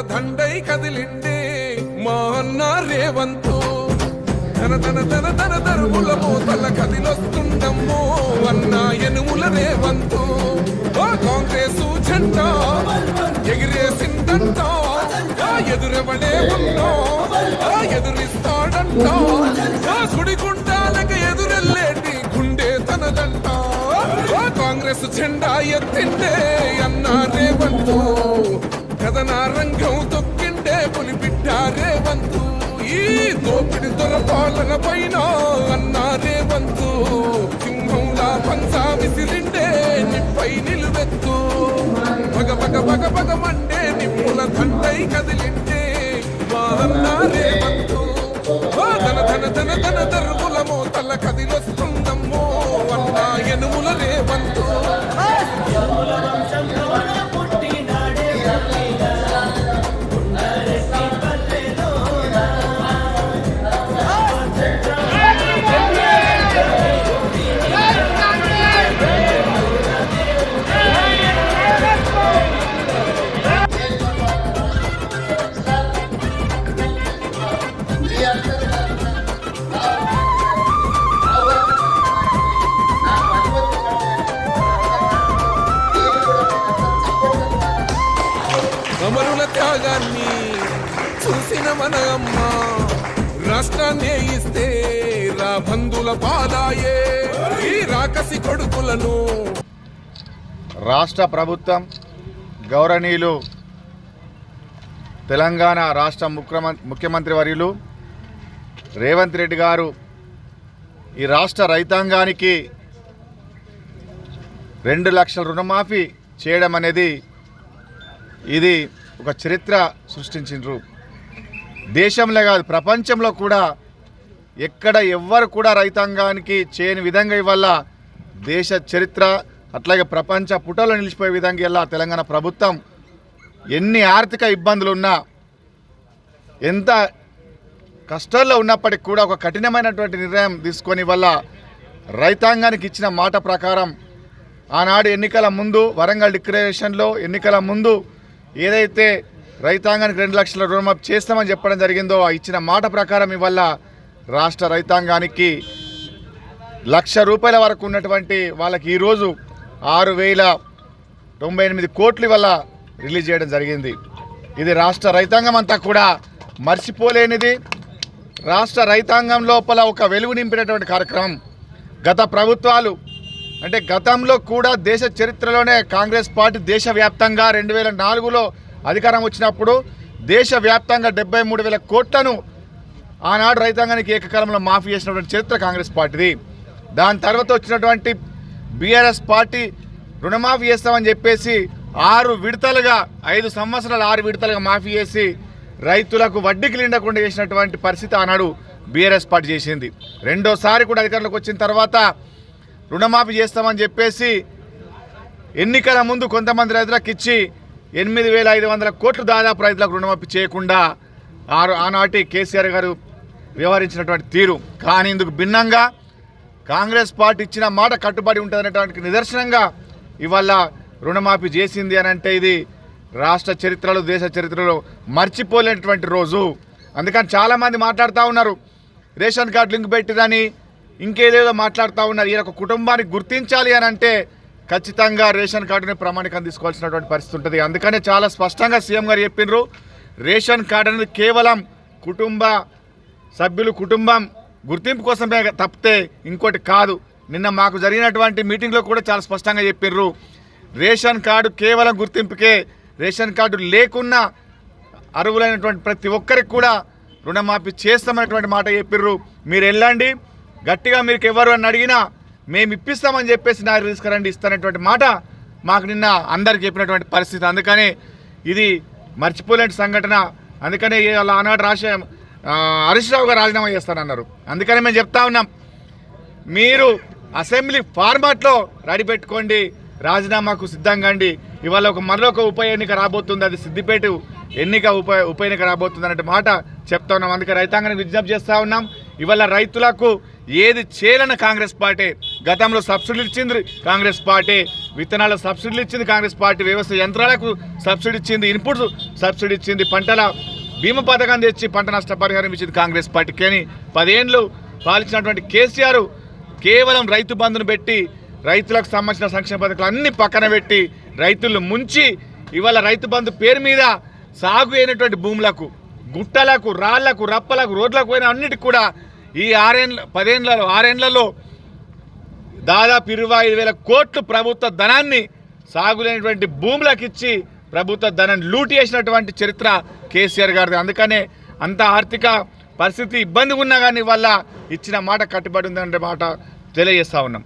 దండై కదిలిండే మా అన్న రేవంతు. తన తన తన తన తరుముల మూతల కదిలొస్తుండమ్మో అన్న ఎనుముల రేవంతు. ఆ కాంగ్రెసు జెండా ఎగిరేసిందంట. ఎదురెవడే ఉన్నా? ఆ ఎదురిస్తాడంట. ఆ సుడిగుండాలకు ఎదురెల్లేటి గుండె తనదంట. కాంగ్రెస్ జెండా ఎత్తిండే అన్న రేవంతు. కథన రంగం తొక్కిండే పులిబిడ్డ రేవంతు ఈ దోపిడి దొరపాలన పైన అన్న రేవంతు సింహంలా పంచా విసిరిండే నిప్పై నిలువెత్తు. పగ పగ పగ పగ మండే నిప్పుల దండై కదిలిండే మా అన్న రేవంతు ఆ ధన ధన ధన ధన దరువుల మోతల కదిలొస్తుందమ్మో త్యాగాన్ని చూసిన మన అమ్మ రాష్ట్రాన్ని ఇస్తే రా బంధుల పాదాయే. ఈ రాకసి కొడుకులను రాష్ట్ర ప్రభుత్వం గౌరవనీయులు తెలంగాణ రాష్ట్ర ముఖ్యమ ముఖ్యమంత్రి వర్యులు రేవంత్ రెడ్డి గారు ఈ రాష్ట్ర రైతాంగానికి రెండు లక్షల రుణమాఫీ చేయడం అనేది ఇది ఒక చరిత్ర సృష్టించిండ్రు. దేశంలో కాదు ప్రపంచంలో కూడా ఎక్కడ ఎవ్వరు కూడా రైతాంగానికి చేయని విధంగా ఇవల్ల దేశ చరిత్ర అట్లాగే ప్రపంచ పుటలో నిలిచిపోయే విధంగా ఇలా తెలంగాణ ప్రభుత్వం ఎన్ని ఆర్థిక ఇబ్బందులు ఉన్నా ఎంత కష్టాల్లో ఉన్నప్పటికీ కూడా ఒక కఠినమైనటువంటి నిర్ణయం తీసుకొని వల్ల రైతాంగానికి ఇచ్చిన మాట ప్రకారం ఆనాడు ఎన్నికల ముందు వరంగల్ డిక్లరేషన్లో ఎన్నికల ముందు ఏదైతే రైతాంగానికి రెండు లక్షల రుణమాఫీ చేస్తామని చెప్పడం జరిగిందో ఇచ్చిన మాట ప్రకారం ఇవల్ల రాష్ట్ర రైతాంగానికి లక్ష రూపాయల వరకు ఉన్నటువంటి వాళ్ళకి ఈరోజు ఆరు వేల తొంభై ఎనిమిది కోట్లు వల్ల రిలీజ్ చేయడం జరిగింది. ఇది రాష్ట్ర రైతాంగం అంతా కూడా మర్చిపోలేనిది. రాష్ట్ర రైతాంగం లోపల ఒక వెలుగు నింపినటువంటి కార్యక్రమం. గత ప్రభుత్వాలు అంటే గతంలో కూడా దేశ చరిత్రలోనే కాంగ్రెస్ పార్టీ దేశవ్యాప్తంగా రెండు వేల నాలుగులో అధికారం వచ్చినప్పుడు దేశవ్యాప్తంగా డెబ్బై మూడు వేల కోట్లను ఆనాడు రైతాంగానికి ఏకకాలంలో మాఫీ చేసినటువంటి చరిత్ర కాంగ్రెస్ పార్టీది. దాని తర్వాత వచ్చినటువంటి బీఆర్ఎస్ పార్టీ రుణమాఫీ చేస్తామని చెప్పేసి ఆరు విడతలుగా ఐదు సంవత్సరాలు ఆరు విడతలుగా మాఫీ చేసి రైతులకు వడ్డీకి నిండకుండా చేసినటువంటి పరిస్థితి ఆనాడు బీఆర్ఎస్ పార్టీ చేసింది. రెండోసారి కూడా అధికారంలోకి వచ్చిన తర్వాత రుణమాఫీ చేస్తామని చెప్పేసి ఎన్నికల ముందు కొంతమంది రైతులకు ఇచ్చి ఎనిమిది వేల ఐదు వందల కోట్లు దాదాపు రైతులకు రుణమాఫీ చేయకుండా ఆరు ఆనాటి కేసీఆర్ గారు వ్యవహరించినటువంటి తీరు. కానీ ఇందుకు భిన్నంగా కాంగ్రెస్ పార్టీ ఇచ్చిన మాట కట్టుబడి ఉంటుందనేటువంటి నిదర్శనంగా ఇవాళ రుణమాఫీ చేసింది అని అంటే ఇది రాష్ట్ర చరిత్రలో దేశ చరిత్రలో మర్చిపోలేనటువంటి రోజు. అందుకని చాలామంది మాట్లాడుతూ ఉన్నారు. రేషన్ కార్డు లింక్ పెట్టిరని ఇంకేదేదో మాట్లాడుతూ ఉన్నారు. ఈయన కుటుంబాన్ని కుటుంబానికి గుర్తించాలి అని అంటే ఖచ్చితంగా రేషన్ కార్డుని ప్రామాణికం తీసుకోవాల్సినటువంటి పరిస్థితి ఉంటుంది. అందుకనే చాలా స్పష్టంగా సీఎం గారు చెప్పినారు. రేషన్ కార్డు అనేది కేవలం కుటుంబ సభ్యులు కుటుంబం గుర్తింపు కోసమే తప్పితే ఇంకోటి కాదు. నిన్న మాకు జరిగినటువంటి మీటింగ్లో కూడా చాలా స్పష్టంగా చెప్పిర్రు రేషన్ కార్డు కేవలం గుర్తింపుకే రేషన్ కార్డు లేకున్నా అర్హులైనటువంటి ప్రతి ఒక్కరికి కూడా రుణమాఫీ చేస్తామనేటువంటి మాట చెప్పిర్రు మీరు వెళ్ళండి. గట్టిగా మీరు ఎవరు అని అడిగినా మేము ఇప్పిస్తామని చెప్పేసి నాకు తీసుకురండి ఇస్తానటువంటి మాట మాకు నిన్న అందరికి చెప్పినటువంటి పరిస్థితి. అందుకని ఇది మర్చిపోలేని సంఘటన. అందుకనే వాళ్ళ ఆనాడు రాసే ఆ, హరీష్ రావు గారు రాజీనామా చేస్తానన్నారు. అందుకని మేము చెప్తా ఉన్నాం మీరు అసెంబ్లీ ఫార్మాట్లో రెడీ పెట్టుకోండి రాజీనామాకు సిద్ధంగా అండి ఇవాళ ఒక మరొక ఉప ఎన్నిక రాబోతుంది అది సిద్దిపేట ఎన్నిక ఉప ఉప ఎన్నిక రాబోతుంది అనే మాట చెప్తా ఉన్నాం. అందుకే రైతాంగానికి విజ్ఞప్తి చేస్తూ ఉన్నాం ఇవాళ రైతులకు ఏది చేయాలని కాంగ్రెస్ పార్టీ. గతంలో సబ్సిడీలు ఇచ్చింది కాంగ్రెస్ పార్టీ. విత్తనాల సబ్సిడీలు ఇచ్చింది కాంగ్రెస్ పార్టీ. వ్యవసాయ యంత్రాలకు సబ్సిడీ ఇచ్చింది ఇన్పుట్స్ సబ్సిడీ ఇచ్చింది. పంటల బీమా పథకం తెచ్చి పంట నష్టపరిహారం ఇచ్చింది కాంగ్రెస్ పార్టీ. కానీ పదేళ్ళు పాలించినటువంటి కేసీఆర్ కేవలం రైతు బంధును పెట్టి రైతులకు సంబంధించిన సంక్షేమ పథకాలు అన్ని పక్కన పెట్టి రైతులను ముంచి ఇవాళ రైతు బంధు పేరు మీద సాగు అయినటువంటి భూములకు గుట్టలకు రాళ్ళకు రప్పలకు రోడ్లకు పోయిన అన్నిటికి కూడా ఈ ఆరేండ్ల పదేండ్లలో ఆరేండ్లలో దాదాపు ఇరవై ఐదు వేల కోట్లు ప్రభుత్వ ధనాన్ని సాగులేనటువంటి భూములకు ఇచ్చి ప్రభుత్వ ధనాన్ని లూటి చేసినటువంటి చరిత్ర కేసీఆర్ గారిది. అందుకనే అంత ఆర్థిక పరిస్థితి ఇబ్బంది ఉన్నా కానీ వల్ల ఇచ్చిన మాట కట్టుబడి ఉందనే మాట తెలియజేస్తా ఉన్నాం.